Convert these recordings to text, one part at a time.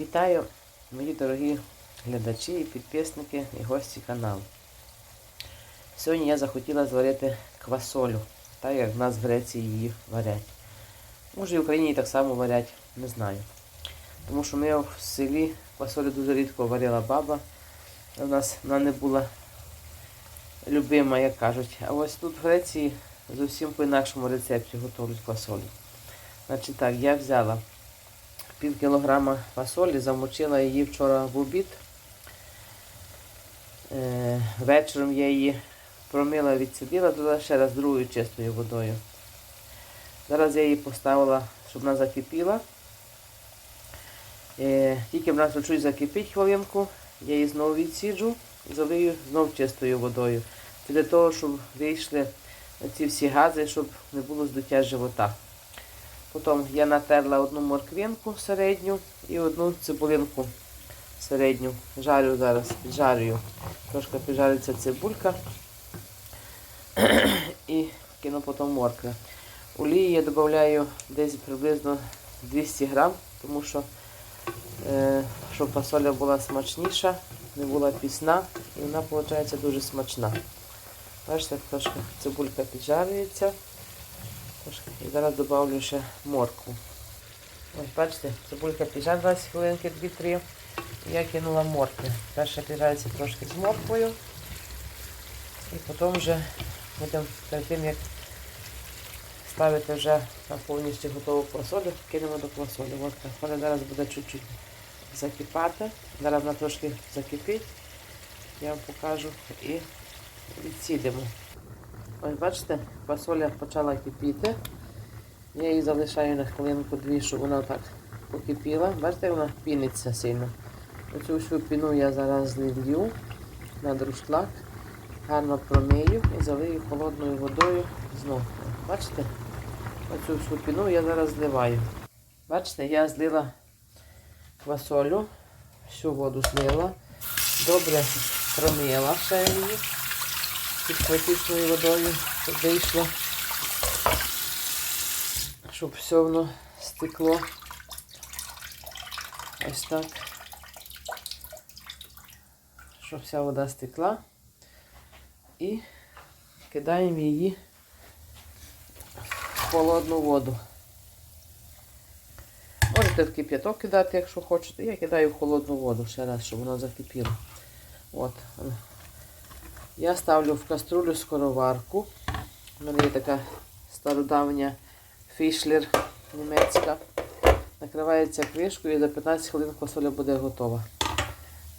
Вітаю, мої дорогі глядачі, підписники і гості каналу. Сьогодні я захотіла зварити квасолю, так як в нас в Греції її варять. Може і в Україні її так само варять, не знаю. Тому що ми в селі квасолю дуже рідко варила баба. У нас вона не була любима, як кажуть. А ось тут в Греції зовсім по інакшому рецепті готують квасолю. Значить так, я взяла пів кілограма фасолі, замочила її вчора в обід. Е, вечором я її промила, відсиділа, додала ще раз другою чистою водою. Зараз я її поставила, щоб вона закипіла. Е, тільки вона чуть закипить хвилинку, я її знову відсіджу і залию знову чистою водою. Це для того, щоб вийшли ці всі гази, щоб не було здуття живота. Потім я натерла одну морквинку середню і одну цибулинку середню. Жарю зараз, піджарюю. Трошки піджариться цибулька і кину потім моркви. Олії я додаю десь приблизно 200 грам, тому що е, щоб фасоля була смачніша, не була пісна і вона виходить дуже смачна. Бачите, трошки цибулька піджарюється. Трошки. І зараз додавлю ще моркву. Ось бачите, цибулька піджарилась хвилинки 2-3. Я кинула моркви. Перше піджариться трошки з морквою. І потім вже будемо перед тим, як ставити вже на повністю готову квасолю, кинемо до. От квасоля зараз буде чуть-чуть закипати. Зараз вона трошки закипить. Я вам покажу і відсідимо. Ось бачите, фасоля почала кипіти. Я її залишаю на хвилинку дві, щоб вона так покипіла. Бачите, вона піниться сильно. Оцю всю піну я зараз злью на друшлак, гарно промию і залию холодною водою знову. Бачите? Оцю всю піну я зараз зливаю. Бачите, я злила квасолю, всю воду злила, добре промила ще її під критичною водою, щоб вийшло, щоб все воно стекло. Ось так. Щоб вся вода стекла. І кидаємо її в холодну воду. Можете в кип'яток кидати, якщо хочете. Я кидаю в холодну воду ще раз, щоб воно закипіло. От. Я ставлю в каструлю скороварку. У мене є така стародавня фішлер німецька. Накривається кришкою і за 15 хвилин квасоля буде готова.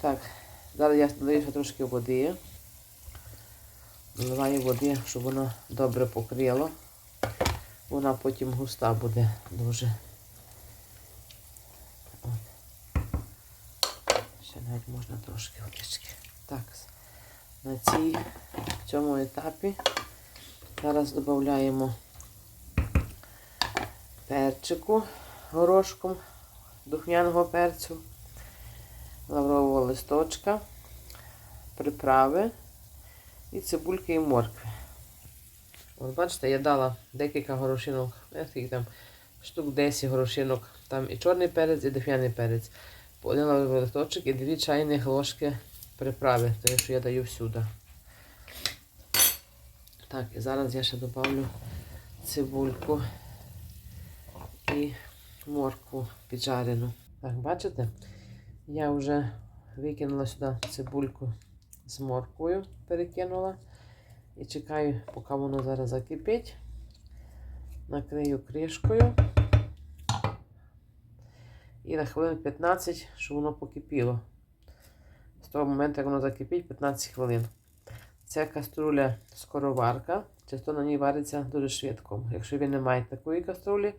Так, зараз я додаю ще трошки води. Наливаю води, щоб воно добре покрило. Вона потім густа буде дуже. От. Ще навіть можна трошки водички. Так. На цій, цьому етапі зараз додаємо перчику горошком, духмяного перцю, лаврового листочка, приправи і цибульки і моркви. От бачите, я дала декілька горошинок, там штук 10 горошинок, там і чорний перець, і духмяний перець. По один лавровий листочок і дві чайні ложки приправи, те, що я даю всюди. Так, і зараз я ще додавлю цибульку і моркву піджарену. Так, бачите? Я вже викинула сюди цибульку з морквою, перекинула. І чекаю, поки воно зараз закипить. Накрию кришкою. І на хвилин 15, щоб воно покипіло. Того моменту, як воно закипить, 15 хвилин. Ця каструля скороварка, часто на ній вариться дуже швидко. Якщо ви не маєте такої каструлі,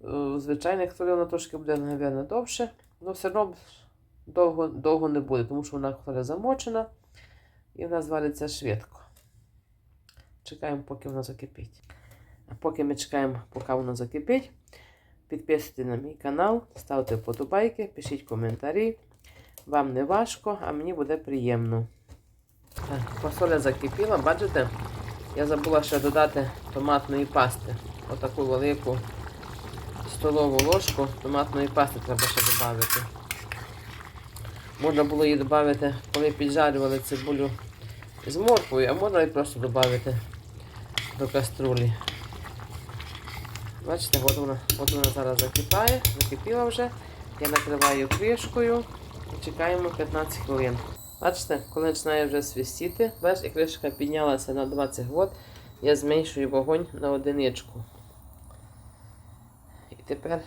в звичайній каструлі вона трошки буде, мабуть, довше, але все одно довго, довго не буде, тому що вона каструля замочена і вона звариться швидко. Чекаємо, поки вона закипить. А поки ми чекаємо, поки воно закипить, підписуйтесь на мій канал, ставте вподобайки, пишіть коментарі. Вам не важко, а мені буде приємно. Так, Фасоля закипіла, бачите? Я забула ще додати томатної пасти. Отаку велику столову ложку томатної пасти треба ще додати. Можна було її додати, коли піджарювали цибулю з морквою, а можна і просто додати до каструлі. Бачите, от вона, от вона зараз закипає, закипіла вже. Я накриваю кришкою чекаємо 15 хвилин. Бачите, коли починає вже свистіти, бачите, кришка піднялася на 20 год, я зменшую вогонь на одиничку. І тепер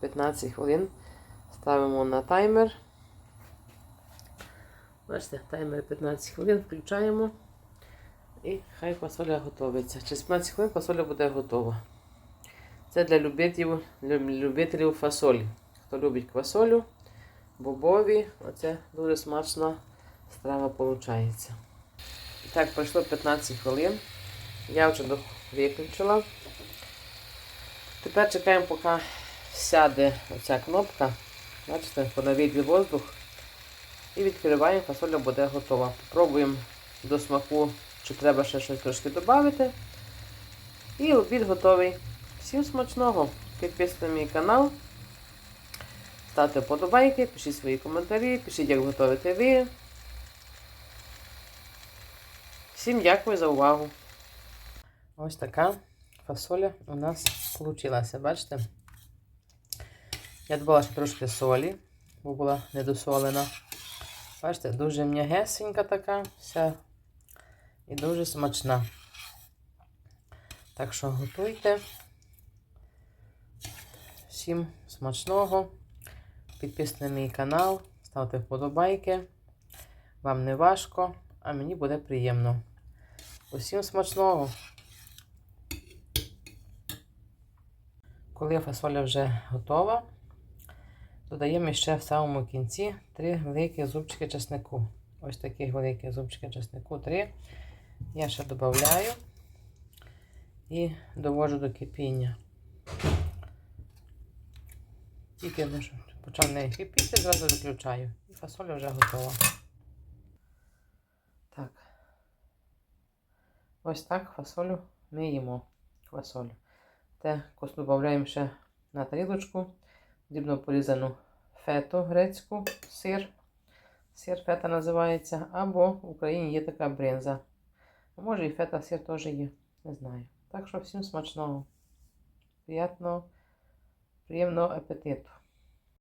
15 хвилин ставимо на таймер. Бачите, таймер 15 хвилин, включаємо. І хай фасоля готовиться. Через 15 хвилин фасоля буде готова. Це для любителів, люб- любителів фасолі. Хто любить квасолю, бобові, оце дуже смачна страва виходить. Так, пройшло 15 хвилин. Я вже виключила. Тепер чекаємо, поки сяде оця кнопка. Бачите, понавідлі воздух. І відкриваємо, фасоля буде готова. Попробуємо до смаку, чи треба ще щось трошки додати. І обід готовий. Всім смачного! Підписуйтесь на мій канал. Ставте вподобайки, пишіть свої коментарі, пишіть, як готуєте ви. Всім дякую за увагу. Ось така фасоля у нас вийшла. Бачите? Я додала ще трошки солі, бо була недосолена. Бачите, дуже м'ягесенька така вся і дуже смачна. Так що готуйте. Всім смачного. Підписуйтесь на мій канал, ставте вподобайки. Вам не важко, а мені буде приємно. Усім смачного! Коли фасоля вже готова, додаємо ще в самому кінці 3 великі зубчики чеснику. Ось таких великих зубчики чеснику 3. Я ще додаю і довожу до кипіння. Тільки що почав не кипіти, зразу виключаю. І фасоля вже готова. Так. Ось так фасолю ми їмо. Фасолю. Те косу додаємо ще на тарілочку. Дрібно порізану фету грецьку, сир. Сир фета називається. Або в Україні є така бринза. А може і фета сир теж є. Не знаю. Так що всім смачного. Приятного, приємного апетиту.